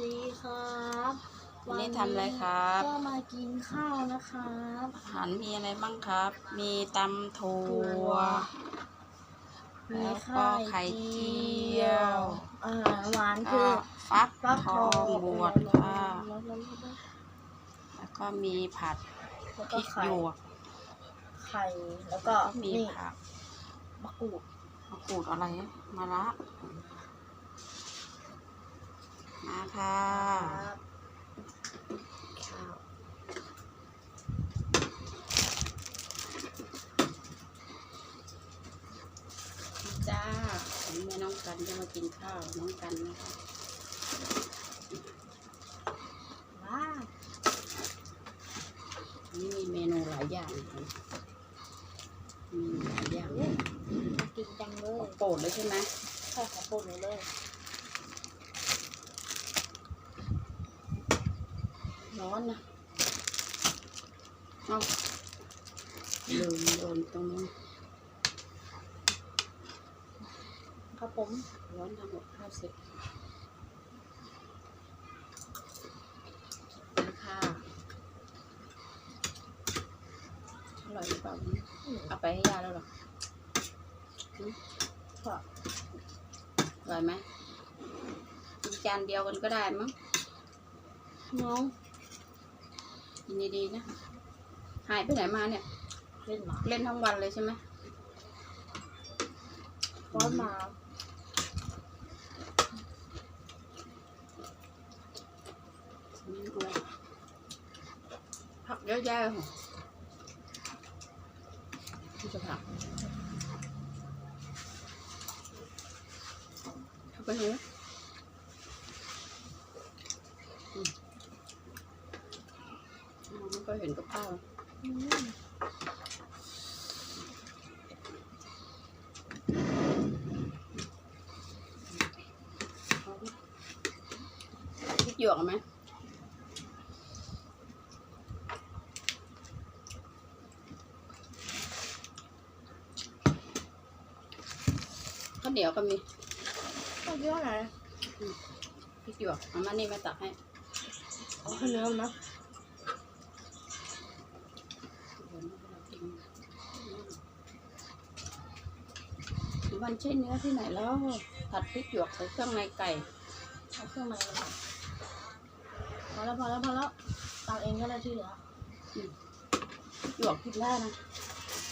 ดีครับวันนี้ทำอะไรครับ ก็มากินข้าวนะครับอาหารมีอะไรบ้างครับ มีตำถั่วมีแล้วก็ไข่ไข่เจีเจียว อาหารหวานก็คือฟักฟักททอองงบวชค่ะ แล้วแล้วแล้วแล้วก็มีผัดแล้วพก็ริกไข่หยวกไข่แล้วก็ก็มีนี่ผักมะกรูดมะกรูดอะไรอะมะระ มาค่ะครับข้าวจ้าผมแม่น้องกันจะมากินข้าวน้องกันนะคะว้าววันนี่มีเมนูหลายอย่างค่ะมีหลายอย่างน่ากินจังเลยโปรดเลยใช่ไหมใช่ของโปรดหนูเลย ร้อนนะเอาลืมโดนตรงนี้ครับผมร้อนทำหมดข้าวเสร็จค่ะอร่อยหรือเปล่าเอาไปให้ยาแล้วหรอค่ะอร่อยไหมจานเดียวกันก็ได้มั้งน้อง กินดีๆนะ หายไปไหนมาเนี่ย เล่นหมาเล่นทั้งวันเลยใช่ไหมร้อนมาไม่รู้ผักเยอะแยะเลยค่ะที่จะผักทำไปหูอืมมองไม่ ก็เห็นกับข้าวอืมพริกหยวกเอาไหมข้าวเหนียวก็มีต้องเยอะไหนพริกหยวกเอามานี่มาตักให้เอาข้าวเหนียวนะ มันใช่เนื้อที่ไหนแล้ว ผัดพริกหยวกใส่เครื่องในไก่เอาเครื่องในพอแล้วพอแล้วพอแล้วตักเองก็ได้ที่เหลือหยวกกินได้นะ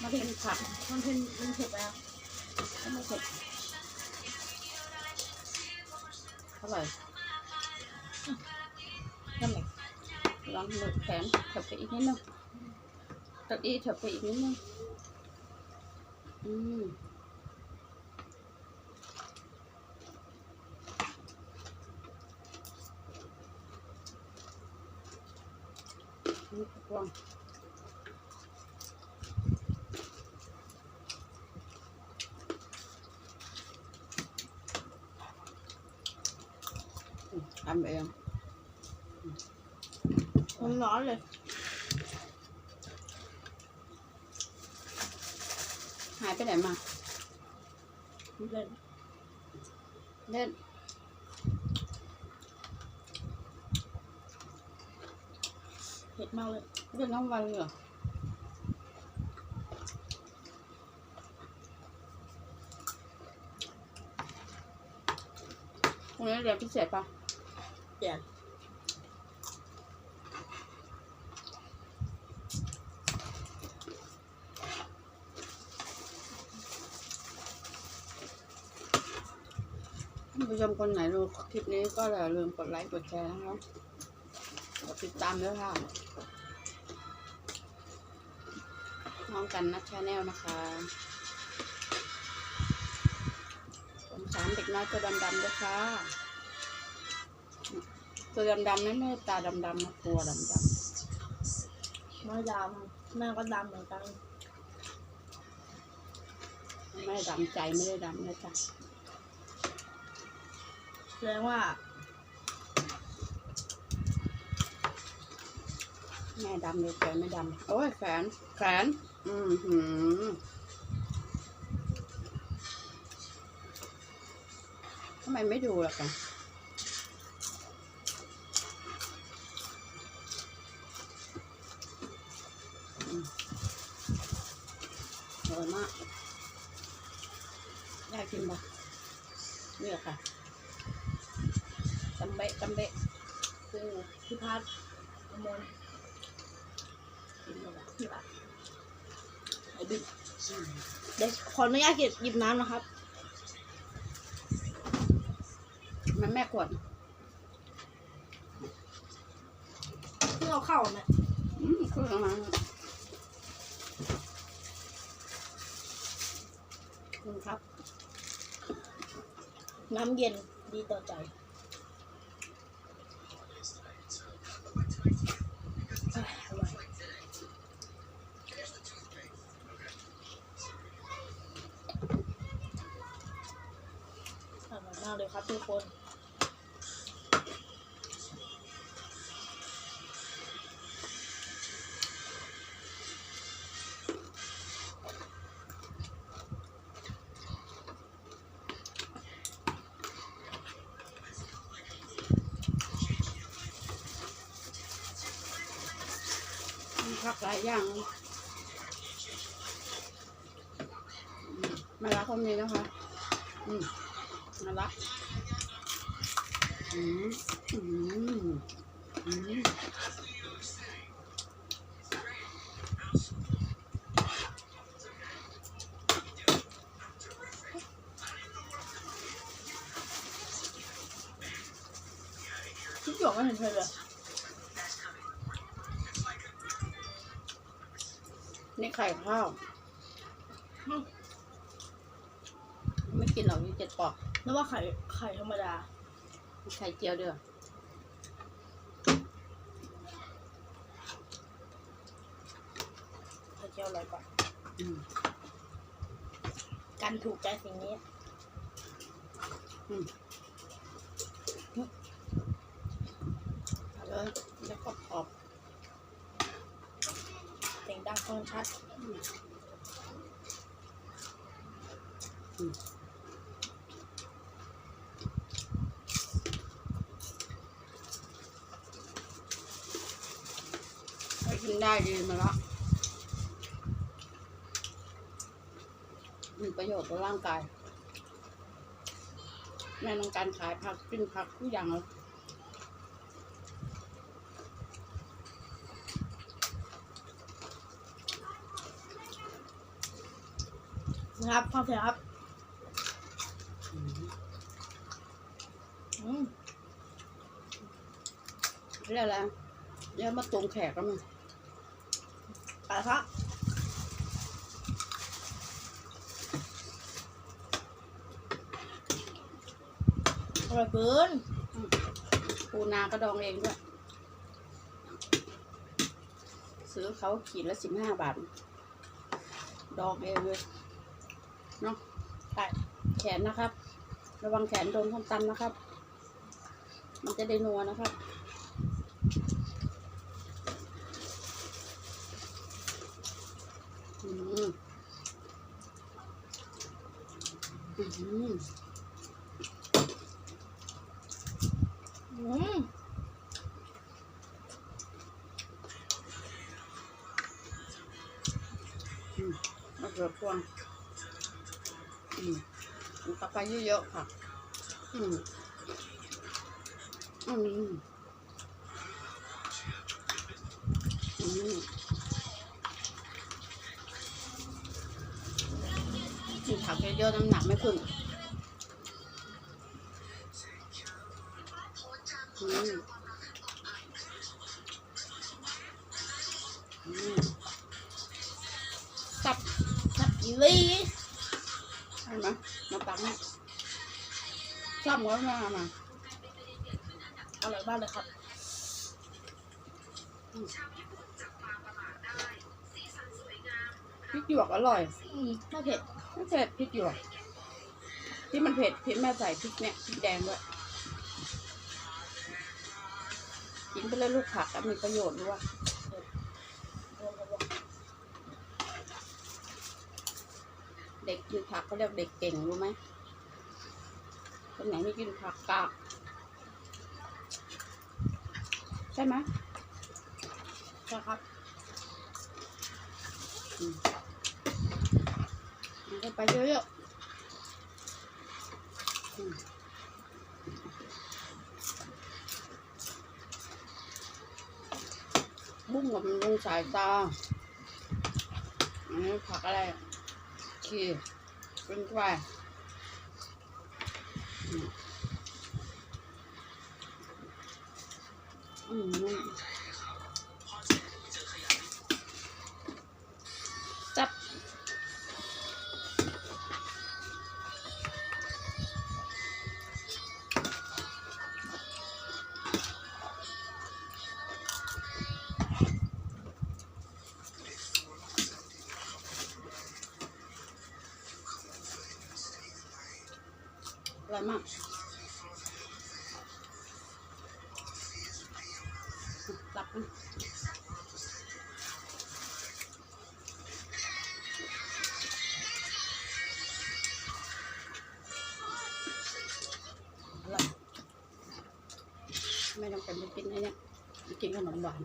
ม่ได้กินผักมันเป็นมันเผ็ดไปอะก็ไม่เผ็ดอร่อยทำไมลองมือแขนเถิบไปอีกนิดนึงเก้าอี้เถิบไปอีกนิดนึงอืมนี่กว้าง อืมทำเองมันร้อนเลยหายไปไหนมาเล่นเล่นเผ็ดมากเลยเล่นทั้งวันเลยเหรอพรุ่งนี้เรียนพิเศษปะเดี๋ยวท่านผู้ชมคนไหนดูคลิปนี้ก็อย่าลืมกดไลค์กดแชร์นะครับกดติดตามด้วยค่ะน้องกันนัทชาแนลนะคะสงสารเด็กน้อยตัวดำๆด้วยค่ะ ตัวดำๆนั่นไม่ตาดำๆนะตัวดำน้อยดำแม่ก็ดำเหมือนกันๆไม่ดำใจไม่ได้ดำนะจ๊ะแสดงว่าแม่ดำเลยใจไม่ดำโอ้ยแขนแขนอืมหืมทำไมไม่ดูล่ะกัน กินปะเนี่ยค่ะตำเบะตำเบะปูพี่พัดอมนกินเลยละพี่พัดไอ้บิ๊กเดี๋ยวขออนุญาตเก็บหยิบน้ำนะครับ มันแม่ขวดเพิ่งเอาเข้าไหมอืมคือประมาณคุณครับ น้ำเย็นดีต่อใจอะอร่อยอร่อยมากเลยครับทุกคน ผักหลายอย่างมาละเขามีนะคะอืมมาละอืมอืมอืม นี่ไข่ข้าวอืมไม่กินหรอกมีเจ็ดปอกนึกว่าไข่ไข่ธรรมดา ไข่เจียวเดือไข่เจียวอร่อยกว่าอืมกันถูกใจสิ่งนี้เอาเลยแล้วก็ขอบ เสียง ดังฟังชัดให้กินได้ดีมาละมีประโยชน์ต่อร่างกาย แม่ต้องการขายผักกินผักทุกอย่างเลย ครับฟังเสียงครับอืมเรียกอะไรเรียกมาตรงแขกก็มีไปครับอร่อยเกินปูนาก็ดองเองด้วย ซื้อเขาขีดละสิบห้าบาท ดองเองเลย เนาะไปแขนนะครับ ระวังแขนโดนส้มตำนะครับ มันจะได้นัวนะครับอืมอืมอืมมะเขือพวง อืมมันต่อไปเยอะๆค่ะ อืมอืมอืมกินผักเยอะๆน้ำหนักไม่ขึ้นอืมอืมสับนักอีลี่ ชอบก็มามาอร่อยมากเลยครับพริกหยวกอร่อยอไม่เผ็ดไม่เผ็ดพริกหยวก ที่มันเผ็ดพริกแม่ใส่พริกเนี่ยพริกแดงด้วยกินไปเลยลูกผักก็มีประโยชน์ด้วยเด็กกินผักเขาเรียกเด็กเก่งรู้ไหม คนไหนไม่กินผักกาใช่ไหมใช่ครับอืมจะไปเยอะๆอืมบุ้งกับมันลงสายตาอันนี้ผักอะไร ขี้เป็นไฟอื มากตับมันไม่ต้องเป็นไปกินอะไอ้เนี่ยกินขนมหวาน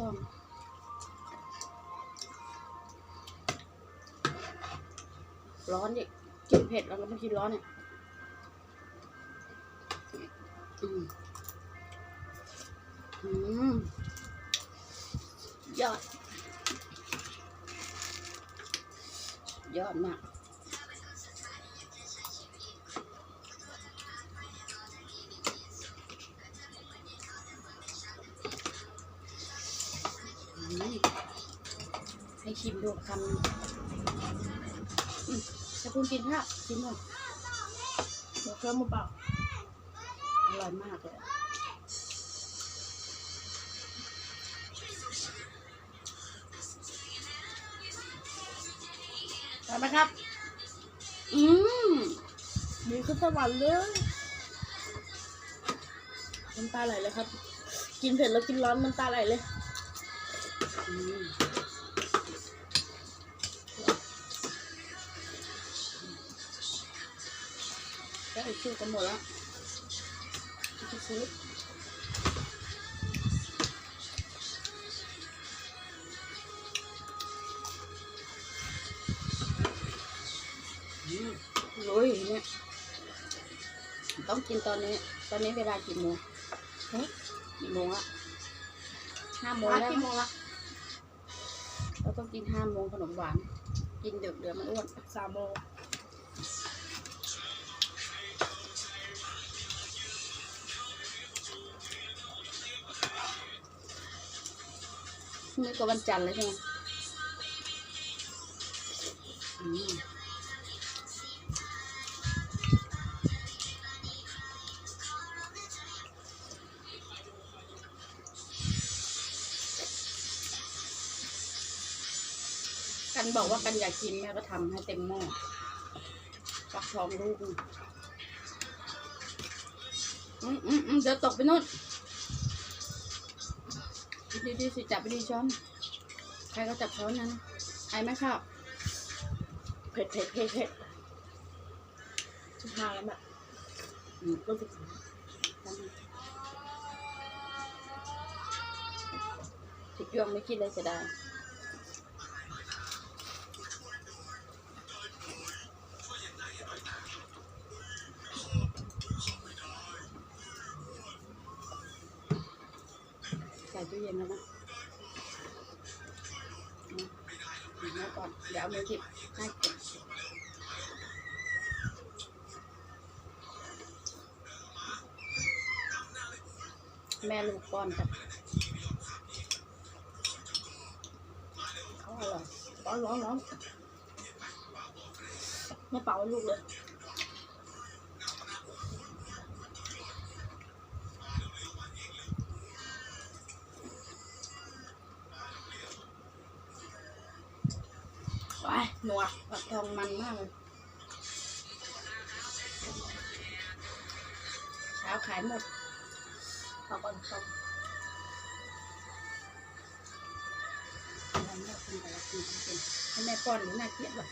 บวชฟักทองร้อนดิกินเผ็ดแล้วก็ไม่กินร้อนเนี่ยอืมอืมยอด ยอดมาก ชิมดูคำจะคุณกินข้าวชิมก่อนเดี๋ยวเครื่องมือเปล่าอร่อยมากเลยไปไหมครับ อืมดีขึ้นสวรรค์เลยน้ำตาไหลเลยครับ กินเผ็ดแล้วกินร้อนน้ำตาไหลเลย ชื่อกันหมดแล้วจะซื้ออืมลุยเนี่ยต้องกินตอนนี้ ตอนนี้เวลากี่โมงฮะกี่โมงละห้าโมงร้านแล้วกี่โมงละเราต้องกินห้าโมงขนมหวาน กินดึกเดี๋ยวมันอ้วนสามโมง นี่ก็วันจันทร์แล้วใช่ไหมกันบอกว่ากันอยากกินแม่ก็ทำให้เต็มหม้อฟักทองลูกอืมอืมอืมเดี๋ยวตกไปนู่น ดีดีๆสิจับไปดีช้อน ใครก็จับช้อนนั้นไอ้ไมข้าวเผ็ดเผ็ดเผ็ดเผ็ดชิบหายแล้วแบบอืมรู้สึกติดยวงไม่คิดเลยเสียด เดี๋ยวเอามือจิบให้เก็บแม่ลูกป้อนกันเขาอร่อยร้อนร้อนร้อนไม่เป่าลูกเลย ทองมันมากเลยเช้าขายหมดเอก่อนครับเราไม่กินแต่ละกินกินให้แม่ป้อนหรือน่าเกลียดหรอก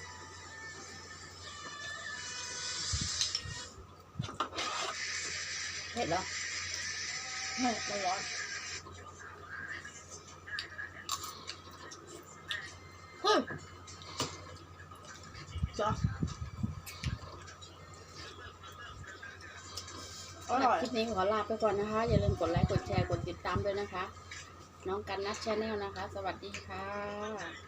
ผ็ดเหรอไม่มันร้อน นี้ขอลาไปก่อนนะคะ อย่าลืมกดไลค์ กดแชร์ กดติดตามด้วยนะคะ น้องกันนัทชาแนลนะคะ สวัสดีค่ะ